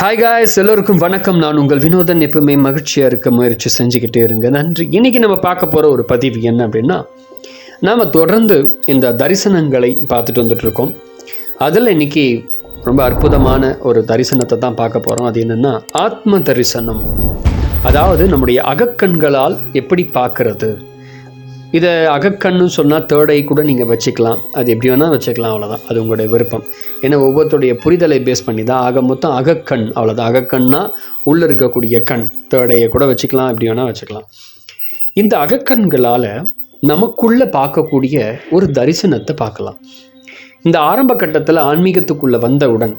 Hi guys எல்லோருக்கும் வணக்கம். நான் உங்கள் வினோதன். எப்பவுமே மகிழ்ச்சியாக இருக்க முயற்சி செஞ்சுக்கிட்டே இருங்க. நன்றி. இன்னைக்கு நம்ம பார்க்க போகிற ஒரு பதிவு என்ன அப்படின்னா நாம் தொடர்ந்து இந்த தரிசனங்களை பார்த்துட்டு வந்துட்டுருக்கோம் அதில் இன்னைக்கு ரொம்ப அற்புதமான ஒரு தரிசனத்தை தான் பார்க்க போகிறோம் அது என்னென்னா ஆத்ம தரிசனம். அதாவது நம்முடைய அகக்கண்களால் எப்படி பார்க்கறது? இதை அகக்கண்ணு சொன்னால் தேர்ட் ஐ கூட நீங்கள் வச்சுக்கலாம். அது எப்படி வேணால் வச்சுக்கலாம் அவ்வளோதான் அது உங்களுடைய விருப்பம். ஏன்னா ஒவ்வொருத்தருடைய புரிதலை பேஸ் பண்ணி தான் ஆக மொத்தம் அகக்கண் அவ்வளோதான் அகக்கண்ணா உள்ளே இருக்கக்கூடிய கண். தேர்ட் ஐயை கூட வச்சுக்கலாம் எப்படி வேணால் வச்சுக்கலாம். இந்த அகக்கண்களால் நமக்குள்ளே பார்க்கக்கூடிய ஒரு தரிசனத்தை பார்க்கலாம். இந்த ஆரம்ப கட்டத்தில் ஆன்மீகத்துக்குள்ளே வந்தவுடன்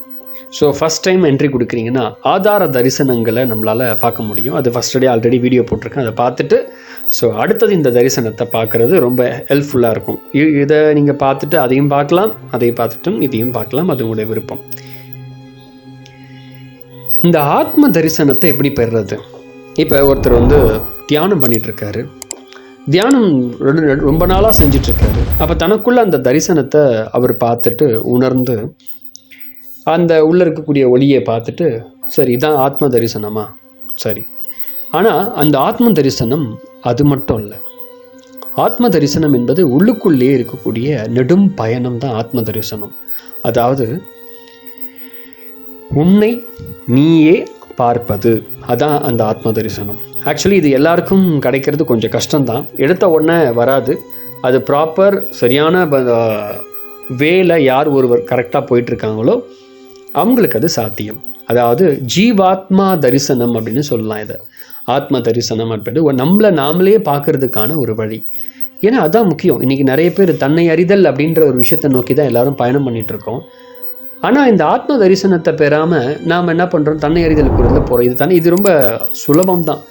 ஸோ ஃபஸ்ட் டைம் என்ட்ரி கொடுக்குறீங்கன்னா ஆதார தரிசனங்களை நம்மளால் பார்க்க முடியும். அது ஃபஸ்ட் டே ஆல்ரெடி வீடியோ போட்டிருக்கேன். அதை பார்த்துட்டு ஸோ அடுத்தது இந்த தரிசனத்தை பார்க்குறது ரொம்ப ஹெல்ப்ஃபுல்லாக இருக்கும். இதை நீங்கள் பார்த்துட்டு அதையும் பார்க்கலாம் அதையும் பார்த்துட்டும் இதையும் பார்க்கலாம். அது உங்களுடைய விருப்பம். இந்த ஆத்ம தரிசனத்தை எப்படி பெறுறது? இப்போ ஒருத்தர் வந்து தியானம் பண்ணிகிட்ருக்காரு தியானம் ரெண்டு- ரொம்ப நாளாக செஞ்சிட்ருக்காரு அப்போ தனக்குள்ளே அந்த தரிசனத்தை அவர் பார்த்துட்டு உணர்ந்து அந்த உள்ளே இருக்கக்கூடிய ஒளியை பார்த்துட்டு சரி இதான் ஆத்ம தரிசனமா? சரி. ஆனால் அந்த ஆத்ம தரிசனம் அது மட்டும் இல்லை. ஆத்ம தரிசனம் என்பது உள்ளுக்குள்ளே இருக்கக்கூடிய நெடும் பயணம் தான் ஆத்ம தரிசனம். அதாவது உன்னை நீயே பார்ப்பது. அதான் அந்த ஆத்ம தரிசனம். ஆக்சுவலி இது எல்லாருக்கும் கிடைக்கிறது கொஞ்சம் கஷ்டம்தான். எடுத்த உடனே வராது. அது ப்ராப்பர் சரியான வேல யார் ஒருவர் கரெக்டாக போயிட்டுருக்காங்களோ அவங்களுக்கு அது சாத்தியம். அதாவது ஜீவாத்மா தரிசனம் அப்படின்னு சொல்லலாம் இதை. ஆத்ம தரிசனம் அப்படின்றது நம்மளை நாமளே பார்க்கறதுக்கான ஒரு வழி. ஏன்னா அதான் முக்கியம். இன்றைக்கி நிறைய பேர் தன்னை அறிதல் அப்படின்ற ஒரு விஷயத்தை நோக்கி தான் எல்லோரும் பயணம் பண்ணிகிட்ருக்கோம் ஆனால் இந்த ஆத்ம தரிசனத்தை பெறாமல் நாம் என்ன பண்ணுறோம் தன்னை அறிதலுக்குள்ள போகிறோம் இது தானே இது ரொம்ப சுலபம் தான்.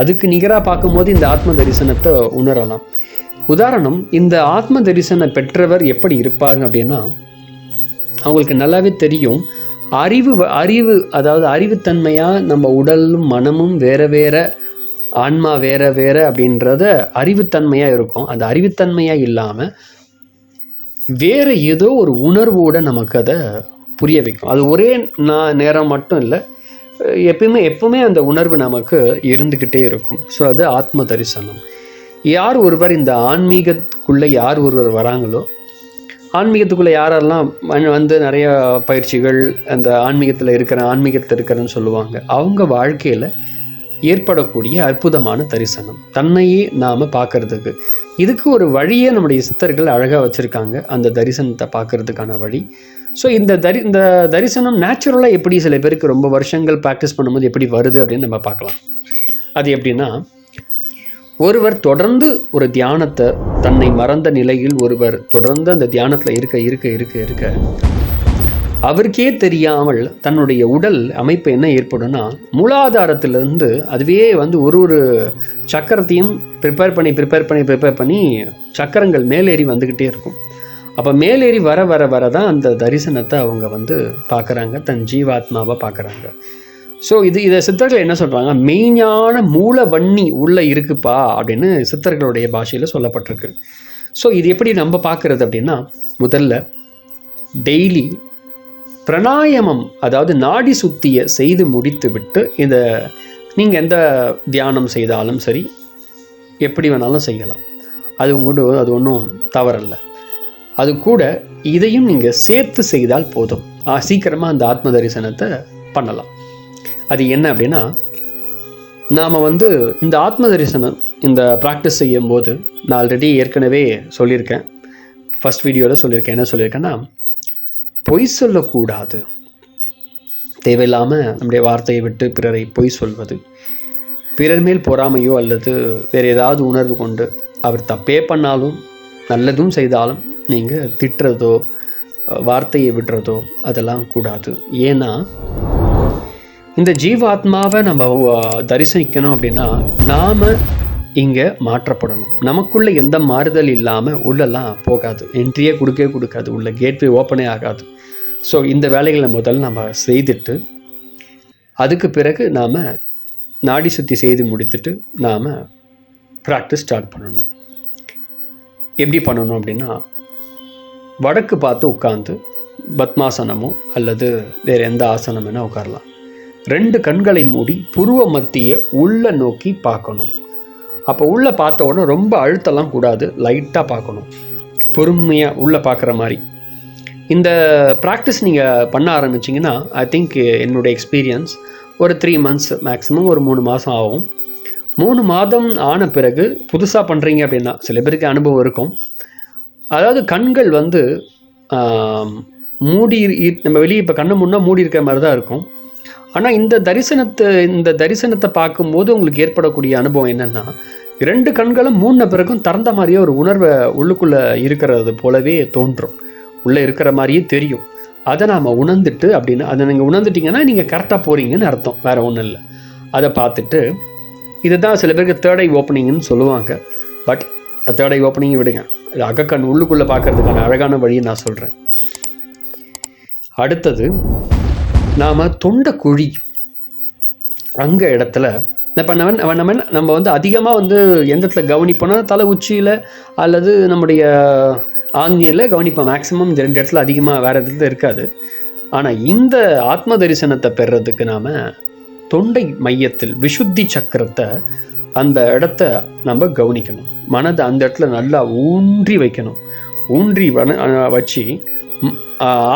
அதுக்கு நிகராக பார்க்கும்போது இந்த ஆத்ம தரிசனத்தை உணரலாம். உதாரணம் இந்த ஆத்ம தரிசனம் பெற்றவர் எப்படி இருப்பாங்க அப்படின்னா அவங்களுக்கு நல்லாவே தெரியும். அறிவு வ- அறிவு அதாவது அறிவுத்தன்மையாக நம்ம உடலும் மனமும் வேற வேற ஆன்மா வேற வேற அப்படின்றத அறிவுத்தன்மையாக இருக்கும். அந்த அறிவுத்தன்மையாக இல்லாமல் வேறு ஏதோ ஒரு உணர்வோடு நமக்கு அதை புரிய வைக்கும். அது ஒரே நான் நேரம் மட்டும் இல்லை எப்பயுமே எப்பவுமே அந்த உணர்வு நமக்கு இருந்துக்கிட்டே இருக்கும். ஸோ அது ஆத்ம தரிசனம். யார் ஒருவர் இந்த ஆன்மீகத்துக்குள்ளே யார் ஒருவர் வராங்களோ ஆன்மீகத்துக்குள்ளே யாரெல்லாம் வந்து நிறைய பயிற்சிகள் அந்த ஆன்மீகத்தில் இருக்கிற ஆன்மீகத்தில் இருக்கிறேன்னு சொல்லுவாங்க அவங்க வாழ்க்கையில் ஏற்படக்கூடிய அற்புதமான தரிசனம். தன்னையே நாம் பார்க்கறதுக்கு. இதுக்கு ஒரு வழியை நம்முடைய சித்தர்கள் அழகாக வச்சுருக்காங்க அந்த தரிசனத்தை பார்க்கறதுக்கான வழி. ஸோ இந்த தரி இந்த தரிசனம் நேச்சுரலாக எப்படி சில பேருக்கு ரொம்ப வருஷங்கள் ப்ராக்டிஸ் பண்ணும்போது எப்படி வருது அப்படின்னு நம்ம பார்க்கலாம். அது எப்படின்னா ஒருவர் தொடர்ந்து ஒரு தியானத்தை தன்னை மறந்த நிலையில் ஒருவர் தொடர்ந்து அந்த தியானத்தில் இருக்க இருக்க இருக்க இருக்க அவருக்கே தெரியாமல் தன்னுடைய உடல் அமைப்பு என்ன ஏற்படும்னா மூலாதாரத்திலிருந்து அதுவே வந்து ஒரு ஒரு சக்கரத்தையும் ப்ரிப்பேர் பண்ணி ப்ரிப்பேர் பண்ணி ப்ரிப்பேர் பண்ணி சக்கரங்கள் மேலேறி வந்துக்கிட்டே இருக்கும். அப்போ மேலேறி வர வர வர தான் அந்த தரிசனத்தை அவங்க வந்து பார்க்குறாங்க தன் ஜீவாத்மாவை பார்க்குறாங்க. ஸோ இது இதை சித்தர்கள் என்ன சொல்கிறாங்க மெய்ஞான மூல வன்னி உள்ளே இருக்குப்பா அப்படின்னு சித்தர்களுடைய பாஷையில் சொல்லப்பட்டிருக்கு. ஸோ இது எப்படி நம்ம பார்க்குறது அப்படின்னா முதல்ல டெய்லி பிராணாயாமம் அதாவது நாடி சுத்தியை செய்து முடித்து விட்டு இந்த நீங்கள் எந்த தியானம் செய்தாலும் சரி எப்படி வேணாலும் செய்யலாம். அது உங்களோட அது ஒன்றும் தவறல்ல. அது கூட இதையும் நீங்கள் சேர்த்து செய்தால் போதும். சீக்கிரமாக அந்த ஆத்ம தரிசனத்தை பண்ணலாம். அது என்ன அப்படின்னா நாம் வந்து இந்த ஆத்ம தரிசனம் இந்த ப்ராக்டிஸ் செய்யும்போது நான் ஆல்ரெடி ஏற்கனவே சொல்லியிருக்கேன். ஃபஸ்ட் வீடியோவில் சொல்லியிருக்கேன். என்ன சொல்லியிருக்கேன்னா பொய் சொல்லக்கூடாது. தேவையில்லாமல் நம்முடைய வார்த்தையை விட்டு பிறரை பொய் சொல்வது. பிறர் மேல் பொறாமையோ அல்லது வேறு ஏதாவது உணர்வு கொண்டு அவர் தப்பே பண்ணாலும் நல்லதும் செய்தாலும் நீங்கள் திட்டுறதோ வார்த்தையை விடுறதோ அதெல்லாம் கூடாது. ஏன்னா இந்த ஜீவாத்மாவை நம்ம தரிசனிக்கணும் அப்படின்னா நாம் இங்கே மாற்றப்படணும். நமக்குள்ளே எந்த மாறுதல் இல்லாமல் உள்ளெல்லாம் போகாது. என்ட்ரியே கொடுக்கவே கொடுக்காது. உள்ள கேட்வே ஓப்பனே ஆகாது. ஸோ இந்த வேலைகளை முதல்ல நம்ம செய்துட்டு அதுக்கு பிறகு நாம் நாடி சுத்தி செய்து முடித்துட்டு நாம் ப்ராக்டிஸ் ஸ்டார்ட் பண்ணணும். எப்படி பண்ணணும் அப்படின்னா வடக்கு பார்த்து உட்காந்து பத்மாசனமோ அல்லது வேறு எந்த ஆசனம் வேணால் உட்காரலாம். ரெண்டு கண்களை மூடி புருவ மத்திய உள்ள நோக்கி பார்க்கணும். அப்போ உள்ளே பார்த்த உடனே ரொம்ப அழுத்தலாம் கூடாது லைட்டாக பார்க்கணும். பொறுமையாக உள்ளே பார்க்குற மாதிரி. இந்த ப்ராக்டிஸ் நீங்கள் பண்ண ஆரம்பிச்சிங்கன்னா ஐ திங்க் என்னுடைய எக்ஸ்பீரியன்ஸ் ஒரு த்ரீ மந்த்ஸ் மேக்ஸிமம் ஒரு மூணு மாதம் ஆகும். மூணு மாதம் ஆன பிறகு புதுசாக பண்ணுறீங்க அப்படின்னா சில பேருக்கு அனுபவம் இருக்கும். அதாவது கண்கள் வந்து மூடி நம்ம வெளியே இப்போ கண்ணு முன்னே மூடி இருக்கிற மாதிரி தான் இருக்கும். ஆனால் இந்த தரிசனத்தை இந்த தரிசனத்தை பார்க்கும்போது உங்களுக்கு ஏற்படக்கூடிய அனுபவம் என்னென்னா ரெண்டு கண்களும் மூணு பிறகும் திறந்த மாதிரியே ஒரு உணர்வை உள்ளுக்குள்ளே இருக்கிறது போலவே தோன்றும். உள்ளே இருக்கிற மாதிரியே தெரியும். அதை நாம் உணர்ந்துட்டு அப்படின்னு அதை நீங்கள் உணர்ந்துட்டீங்கன்னா நீங்கள் கரெக்டாக போகிறீங்கன்னு அர்த்தம். வேறு ஒன்றும் இல்லை. அதை பார்த்துட்டு இதுதான் சில பேருக்கு தேர்ட் ஐ ஓப்பனிங்னு சொல்லுவாங்க. பட் தேர்ட் ஐ ஓப்பனிங் விடுங்க. இது அகக்கண் உள்ளுக்குள்ளே பார்க்கறதுக்கான அழகான வழியை நான் சொல்கிறேன் அடுத்தது நாம் தொண்டை குழி அங்கே இடத்துல இப்போ நம்ம நம்ம நம்ம நம்ம வந்து அதிகமாக வந்து எந்த இடத்துல கவனிப்போம்னா தலை உச்சியில் அல்லது நம்முடைய ஆங்கியில் கவனிப்போம். மேக்ஸிமம் இந்த ரெண்டு இடத்துல அதிகமாக வேறு இடத்துல இருக்காது. ஆனால் இந்த ஆத்ம தரிசனத்தை பெறுறதுக்கு நாம் தொண்டை மையத்தில் விசுத்தி சக்கரத்தை அந்த இடத்த நம்ம கவனிக்கணும். மனதை அந்த இடத்துல நல்லா ஊன்றி வைக்கணும். ஊன்றி வச்சு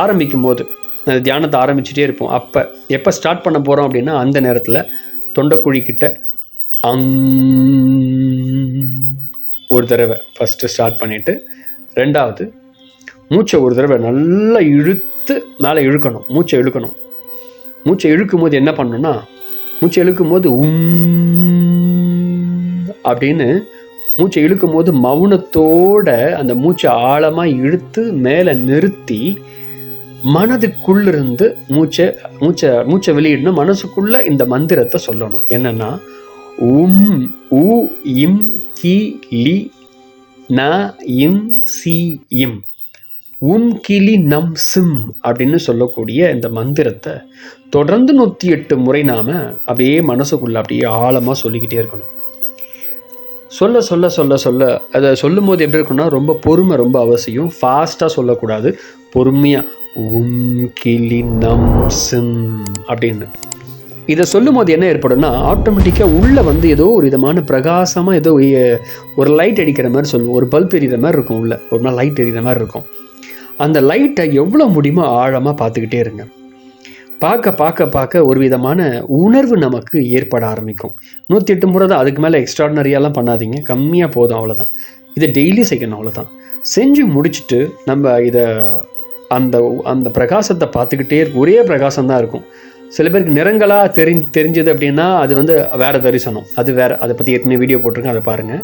ஆரம்பிக்கும் போது அந்த தியானத்தை ஆரம்பிச்சுட்டே இருப்போம். அப்போ எப்போ ஸ்டார்ட் பண்ண போகிறோம் அப்படின்னா அந்த நேரத்தில் தொண்டைக்குழிக்கிட்ட அங் ஒரு தடவை ஃபஸ்ட்டு ஸ்டார்ட் பண்ணிவிட்டு ரெண்டாவது மூச்சை ஒரு தடவை நல்லா இழுத்து மேலே இழுக்கணும். மூச்சை இழுக்கணும். மூச்சை இழுக்கும் போது என்ன பண்ணணும்னா மூச்சை இழுக்கும் போது உம் அப்படின்னு மூச்சை இழுக்கும் போது மௌனத்தோட அந்த மூச்சை ஆழமாக இழுத்து மேலே நிறுத்தி மனதுக்குள்ளிருந்து மூச்சை மூச்சை மூச்சை வெளியிடணும். மனசுக்குள்ள இந்த மந்திரத்தை சொல்லணும். என்னன்னா உம் உ இம் கி லி ந இம் சி இம். உம் கிளி நம் சிம் அப்படின்னு சொல்லக்கூடிய இந்த மந்திரத்தை தொடர்ந்து நூற்றி எட்டு முறை நாம் அப்படியே மனசுக்குள்ள அப்படியே ஆழமாக சொல்லிக்கிட்டே இருக்கணும். சொல்ல சொல்ல சொல்ல சொல்ல அதை சொல்லும் போது எப்படி இருக்குன்னா ரொம்ப பொறுமை ரொம்ப அவசியம். ஃபாஸ்ட்டாக சொல்லக்கூடாது. பொறுமையாக உம் சிம் அப்படின்னு. இதை சொல்லும் போது என்ன ஏற்படும்னா ஆட்டோமேட்டிக்காக உள்ளே வந்து ஏதோ ஒரு விதமான பிரகாசமாக ஏதோ ஒரு லைட் அடிக்கிற மாதிரி சொல்லுவோம். ஒரு பல்ப் எரிகிற மாதிரி இருக்கும் உள்ளே. ஒரு நாள் லைட் எரிகிற மாதிரி இருக்கும். அந்த லைட்டை எவ்வளோ முடியுமோ ஆழமாக பார்த்துக்கிட்டே இருங்க. பார்க்க பார்க்க பார்க்க ஒரு விதமான உணர்வு நமக்கு ஏற்பட ஆரம்பிக்கும். நூற்றி எட்டு முறை தான். அதுக்கு மேலே எக்ஸ்ட்ராடனரியாலாம் பண்ணாதீங்க. கம்மியாக போதும் அவ்வளோதான் இதை டெய்லி செய்யணும் அவ்வளோதான் செஞ்சு முடிச்சுட்டு நம்ம இதை அந்த அந்த பிரகாசத்தை பார்த்துக்கிட்டே இருக்கும் ஒரே பிரகாசம் தான் இருக்கும். சில பேருக்கு நிறங்களாக தெரிஞ்சு தெரிஞ்சது அப்படின்னா அது வந்து வேறு தரிசனம். அது வேறு அதை பற்றி ஏற்கனவே வீடியோ போட்டிருக்கேன் அதை பாருங்கள்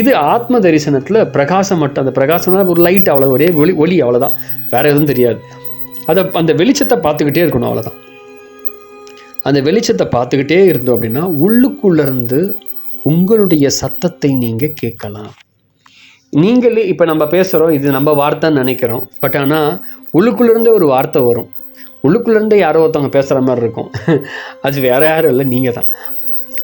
இது ஆத்ம தரிசனத்தில் பிரகாசம் மட்டும் அந்த பிரகாசம் தான் ஒரு லைட் அவ்வளோ ஒரே ஒளி ஒளி அவ்வளோதான் வேறு எதுவும் தெரியாது. அதை அந்த வெளிச்சத்தை பார்த்துக்கிட்டே இருக்கணும் அவ்வளோதான் அந்த வெளிச்சத்தை பார்த்துக்கிட்டே இருந்தோம் அப்படின்னா உள்ளுக்குள்ளேருந்து உங்களுடைய சத்தத்தை நீங்கள் கேட்கலாம். நீங்களே இப்போ நம்ம பேசுகிறோம் இது நம்ம வார்த்தைன்னு நினைக்கிறோம். பட் ஆனால் உள்ளுக்குள்ளேருந்தே ஒரு வார்த்தை வரும். உள்ளுக்குள்ளேருந்தே யாரோ ஒருத்தவங்க பேசுகிற மாதிரி இருக்கும். அது வேறு யாரும் இல்லை நீங்கள் தான்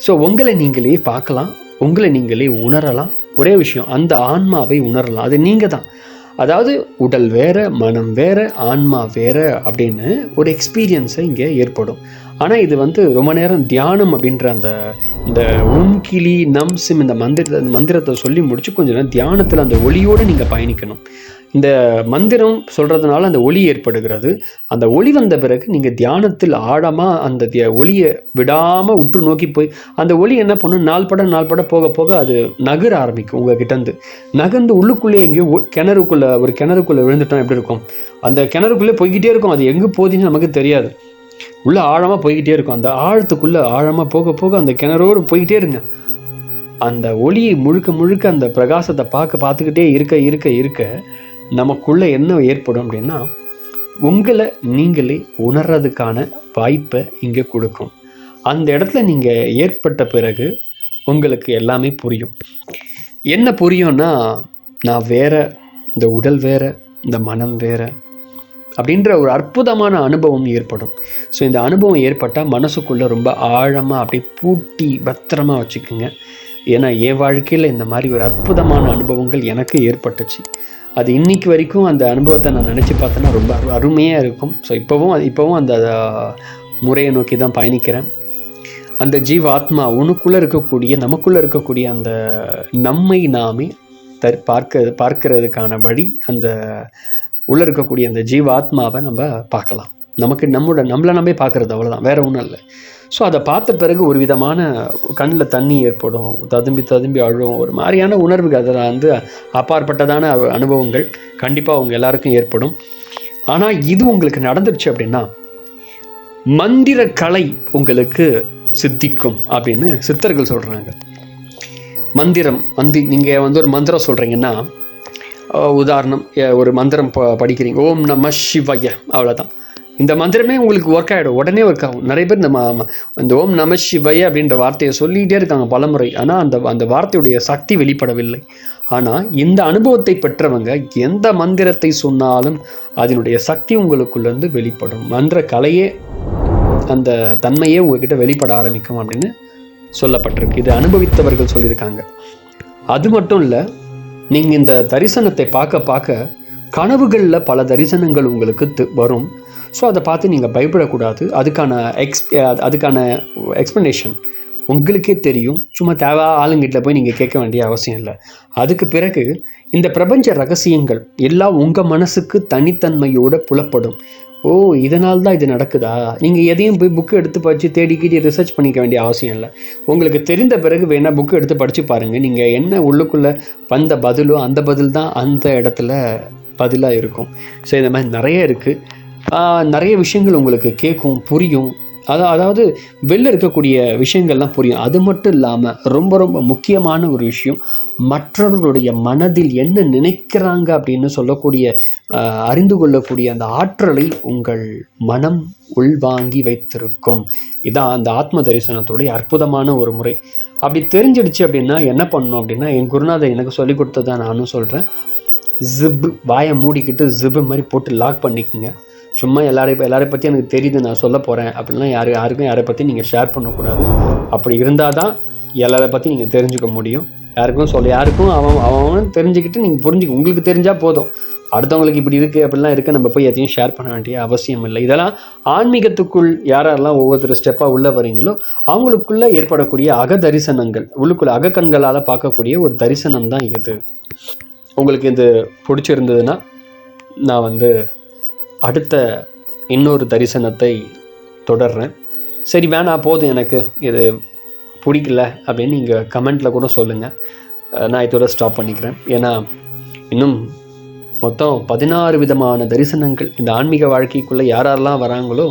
ஸோ உங்களை நீங்களே பார்க்கலாம் உங்களை நீங்களே உணரலாம். ஒரே விஷயம் அந்த ஆன்மாவை உணரலாம். அது நீங்கள் தான் அதாவது உடல் வேற மனம் வேற ஆன்மா வேறு அப்படின்னு ஒரு எக்ஸ்பீரியன்ஸை இங்கே ஏற்படும். ஆனால் இது வந்து ரொம்ப நேரம் தியானம் அப்படின்ற அந்த இந்த உம்கிளி கிளி இந்த மந்திரத்தை மந்திரத்தை சொல்லி முடிச்சு கொஞ்ச நேரம் தியானத்தில் அந்த ஒளியோடு நீங்கள் பயணிக்கணும். இந்த மந்திரம் சொல்கிறதுனால அந்த ஒளி ஏற்படுகிறது. அந்த ஒளி வந்த பிறகு நீங்கள் தியானத்தில் ஆழமாக அந்த திய ஒளியை விடாமல் உற்று நோக்கி போய் அந்த ஒளி என்ன பண்ணும்? நாள் பட நாள் பட போக போக அது நகர ஆரம்பிக்கும் உங்கள் கிட்டேருந்து நகர்ந்து உள்ளுக்குள்ளே எங்கேயோ கிணறுக்குள்ளே ஒரு கிணறுக்குள்ளே விழுந்துட்டோம் எப்படி இருக்கும்? அந்த கிணறுக்குள்ளே போய்கிட்டே இருக்கும். அது எங்கே போகுதுன்னு நமக்கு தெரியாது. உள்ளே ஆழமாக போய்கிட்டே இருக்கும். அந்த ஆழத்துக்குள்ளே ஆழமாக போக போக அந்த கிணறோடு போய்கிட்டே இருங்க. அந்த ஒளியை முழுக்க முழுக்க அந்த பிரகாசத்தை பார்க்க பார்த்துக்கிட்டே இருக்க இருக்க இருக்க நமக்குள்ளே என்ன ஏற்படும் அப்படின்னா உங்களை நீங்களே உணர்றதுக்கான வாய்ப்பை இங்கே கொடுக்கும். அந்த இடத்துல நீங்கள் ஏற்பட்ட பிறகு உங்களுக்கு எல்லாமே புரியும். என்ன புரியும்னா நான் வேற இந்த உடல் வேற இந்த மனம் வேறு அப்படின்ற ஒரு அற்புதமான அனுபவம் ஏற்படும். ஸோ இந்த அனுபவம் ஏற்பட்டால் மனசுக்குள்ளே ரொம்ப ஆழமாக அப்படியே பூட்டி பத்திரமா வச்சுக்குங்க. ஏன்னா என் வாழ்க்கையில் இந்த மாதிரி ஒரு அற்புதமான அனுபவங்கள் எனக்கு ஏற்பட்டுச்சு. அது இன்னைக்கு வரைக்கும் அந்த அனுபவத்தை நான் நினச்சி பார்த்தேன்னா ரொம்ப அரு அருமையாக இருக்கும். ஸோ இப்போவும் அது இப்போவும் அந்த முறையை நோக்கி தான் பயணிக்கிறேன். அந்த ஜீவாத்மா உனக்குள்ளே இருக்கக்கூடிய நமக்குள்ளே இருக்கக்கூடிய அந்த நம்மை நாமே தற் பார்க்க பார்க்கறதுக்கான வழி அந்த உள்ளே இருக்கக்கூடிய அந்த ஜீவாத்மாவை நம்ம பார்க்கலாம். நமக்கு நம்மளோட நம்மளை நம்பே பார்க்குறது அவ்வளோதான் வேற ஒன்றும் இல்லை. ஸோ அதை பார்த்த பிறகு ஒரு விதமான கண்ணில் தண்ணி ஏற்படும் ததும்பி ததும்பி அழுவும் ஒரு மாதிரியான உணர்வுகள் அதில் வந்து அப்பாற்பட்டதான அனுபவங்கள் கண்டிப்பாக அவங்க எல்லாருக்கும் ஏற்படும். ஆனால் இது உங்களுக்கு நடந்துருச்சு அப்படின்னா மந்திர கலை உங்களுக்கு சித்திக்கும் அப்படின்னு சித்தர்கள் சொல்கிறாங்க மந்திரம் மந்தி நீங்கள் வந்து ஒரு மந்திரம் சொல்கிறீங்கன்னா உதாரணம் ஒரு மந்திரம் ப படிக்கிறீங்க. ஓம் நம சிவய அவ்வளோதான் இந்த மந்திரமே உங்களுக்கு ஒர்க் ஆகிடும் உடனே ஒர்க் ஆகும். நிறைய பேர் இந்த இந்த ஓம் நம சிவய அப்படின்ற வார்த்தையை சொல்லிகிட்டே இருக்காங்க பலமுறை. ஆனால் அந்த அந்த வார்த்தையுடைய சக்தி வெளிப்படவில்லை. ஆனால் இந்த அனுபவத்தை பெற்றவங்க எந்த மந்திரத்தை சொன்னாலும் அதனுடைய சக்தி உங்களுக்குள்ளேருந்து வெளிப்படும். மந்திர கலையே அந்த தன்மையே உங்ககிட்ட வெளிப்பட ஆரம்பிக்கும் அப்படின்னு சொல்லப்பட்டிருக்கு. இது அனுபவித்தவர்கள் சொல்லியிருக்காங்க. அது மட்டும் இல்லை நீங்கள் இந்த தரிசனத்தை பார்க்க பார்க்க கனவுகளில் பல தரிசனங்கள் உங்களுக்கு வரும். ஸோ அதை பார்த்து நீங்கள் பயப்படக்கூடாது. அதுக்கான எக்ஸ் அதுக்கான எக்ஸ்ப்ளனேஷன் உங்களுக்கே தெரியும். சும்மா தேவை ஆளுங்கிட்ட போய் நீங்கள் கேட்க வேண்டிய அவசியம் இல்லை. அதுக்கு பிறகு இந்த பிரபஞ்ச ரகசியங்கள் எல்லாம் உங்கள் மனசுக்கு தனித்தன்மையோடு புலப்படும். ஓ இதனால் தான் இது நடக்குதா? நீங்கள் எதையும் போய் புக்கு எடுத்து படித்து தேடிக்கிட்டு ரிசர்ச் பண்ணிக்க வேண்டிய அவசியம் இல்லை. உங்களுக்கு தெரிந்த பிறகு வேணால் புக்கு எடுத்து படித்து பாருங்கள் நீங்கள் என்ன உள்ளுக்குள்ளே வந்த பதிலோ அந்த பதில் தான் அந்த இடத்துல பதிலாக இருக்கும். ஸோ இந்த மாதிரி நிறைய இருக்குது நிறைய விஷயங்கள் உங்களுக்கு கேட்கும் புரியும். அதான் அதாவது வெளில இருக்கக்கூடிய விஷயங்கள்லாம் புரியும். அது மட்டும் இல்லாமல் ரொம்ப ரொம்ப முக்கியமான ஒரு விஷயம் மற்றவர்களுடைய மனதில் என்ன நினைக்கிறாங்க அப்படின்னு சொல்லக்கூடிய அறிந்து கொள்ளக்கூடிய அந்த ஆற்றலை உங்கள் மனம் உள்வாங்கி வைத்திருக்கும். இதான் அந்த ஆத்ம தரிசனத்துடைய அற்புதமான ஒரு முறை. அப்படி தெரிஞ்சிடுச்சு அப்படின்னா என்ன பண்ணணும் அப்படின்னா என் குருநாதர் எனக்கு சொல்லி கொடுத்ததை நானும் சொல்கிறேன் ஜிப்பு வாயை மூடிக்கிட்டு ஜிப்பு மாதிரி போட்டு லாக் பண்ணிக்கோங்க. சும்மா எல்லாரையும் எல்லாரையும் பற்றி எனக்கு தெரியுது நான் சொல்ல போகிறேன் அப்படிலாம் யார் யாருக்கும் யாரை பற்றி நீங்கள் ஷேர் பண்ணக்கூடாது. அப்படி இருந்தால் தான் எல்லாரை பற்றி நீங்கள் தெரிஞ்சுக்க முடியும். யாருக்கும் சொல்ல யாருக்கும் அவன் அவன் தெரிஞ்சுக்கிட்டு நீங்கள் புரிஞ்சுக்க உங்களுக்கு தெரிஞ்சால் போதும். அடுத்தவங்களுக்கு இப்படி இருக்குது அப்படிலாம் இருக்குது நம்ம போய் எதையும் ஷேர் பண்ண வேண்டிய அவசியம் இல்லை. இதெல்லாம் ஆன்மீகத்துக்குள் யாரெல்லாம் ஒவ்வொருத்தர் ஸ்டெப்பாக உள்ளே வரீங்களோ அவங்களுக்குள்ளே ஏற்படக்கூடிய அக தரிசனங்கள் உள்ளுக்குள்ள அகக்கண்களால் பார்க்கக்கூடிய ஒரு தரிசனம் தான் இது. உங்களுக்கு இது பிடிச்சிருந்ததுன்னா நான் வந்து அடுத்த இன்னொரு தரிசனத்தை தொடர்றேன். சரி வேணாம் போதும் எனக்கு. இது பிடிக்கல அப்படின்னு நீங்கள் கமெண்ட்டில் கூட சொல்லுங்கள் நான் இதோட ஸ்டாப் பண்ணிக்கிறேன். ஏன்னா இன்னும் மொத்தம் பதினாறு விதமான தரிசனங்கள் இந்த ஆன்மீக வாழ்க்கைக்குள்ளே யாரெல்லாம் வராங்களோ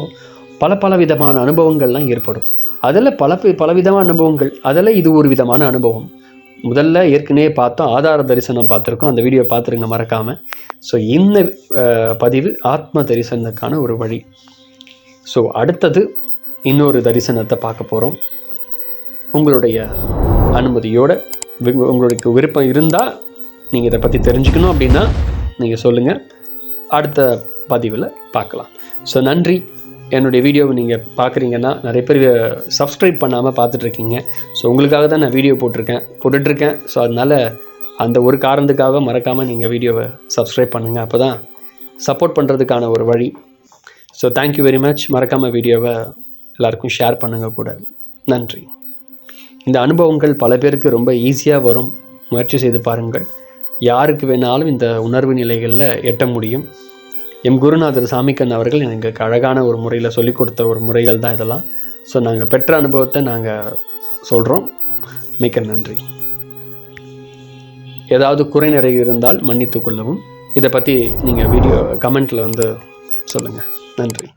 பல பல விதமான அனுபவங்கள்லாம் ஏற்படும். அதில் பல பலவிதமான அனுபவங்கள். அதில் இது ஒரு விதமான அனுபவம். முதல்ல ஏற்கனவே பார்த்தோம் ஆதார தரிசனம் பார்த்துருக்கோம். அந்த வீடியோ பார்த்துருங்க மறக்காமல் ஸோ இந்த பதிவு ஆத்ம தரிசனத்துக்கான ஒரு வழி. ஸோ அடுத்தது இன்னொரு தரிசனத்தை பார்க்க போகிறோம் உங்களுடைய அனுமதியோடு உங்களுக்கு விருப்பம் இருந்தால் நீங்கள் இதை பற்றி தெரிஞ்சுக்கணும் அப்படின்னா நீங்கள் சொல்லுங்கள் அடுத்த பதிவில் பார்க்கலாம். ஸோ நன்றி. என்னுடைய வீடியோவை நீங்கள் பார்க்குறீங்கன்னா நிறைய பேர் சப்ஸ்கிரைப் பண்ணாமல் பார்த்துட்ருக்கீங்க. ஸோ உங்களுக்காக தான் நான் வீடியோ போட்டிருக்கேன் போட்டுட்ருக்கேன். ஸோ அதனால் அந்த ஒரு காரணத்துக்காக மறக்காமல் நீங்கள் வீடியோவை சப்ஸ்கிரைப் பண்ணுங்கள் அப்போ தான் சப்போர்ட் பண்ணுறதுக்கான ஒரு வழி. ஸோ தேங்க்யூ வெரி மச் மறக்காமல் வீடியோவை எல்லாருக்கும் ஷேர் பண்ணுங்கள் கூட. நன்றி. இந்த அனுபவங்கள் பல பேருக்கு ரொம்ப ஈஸியாக வரும். முயற்சி செய்து பாருங்கள். யாருக்கு வேணாலும் இந்த உணர்வு நிலைகளில் எட்ட முடியும். எம் குருநாதர் சாமிக்கன் அவர்கள் எனக்கு அழகான ஒரு முறையில் சொல்லிக் கொடுத்த ஒரு முறைகள் தான் இதெல்லாம். ஸோ நாங்கள் பெற்ற அனுபவத்தை நாங்கள் சொல்கிறோம் மிக்க நன்றி. ஏதாவது குறைநிறை இருந்தால் மன்னித்து கொள்ளவும். இதை பற்றி நீங்கள் வீடியோ கமெண்ட்டில் வந்து சொல்லுங்கள் நன்றி.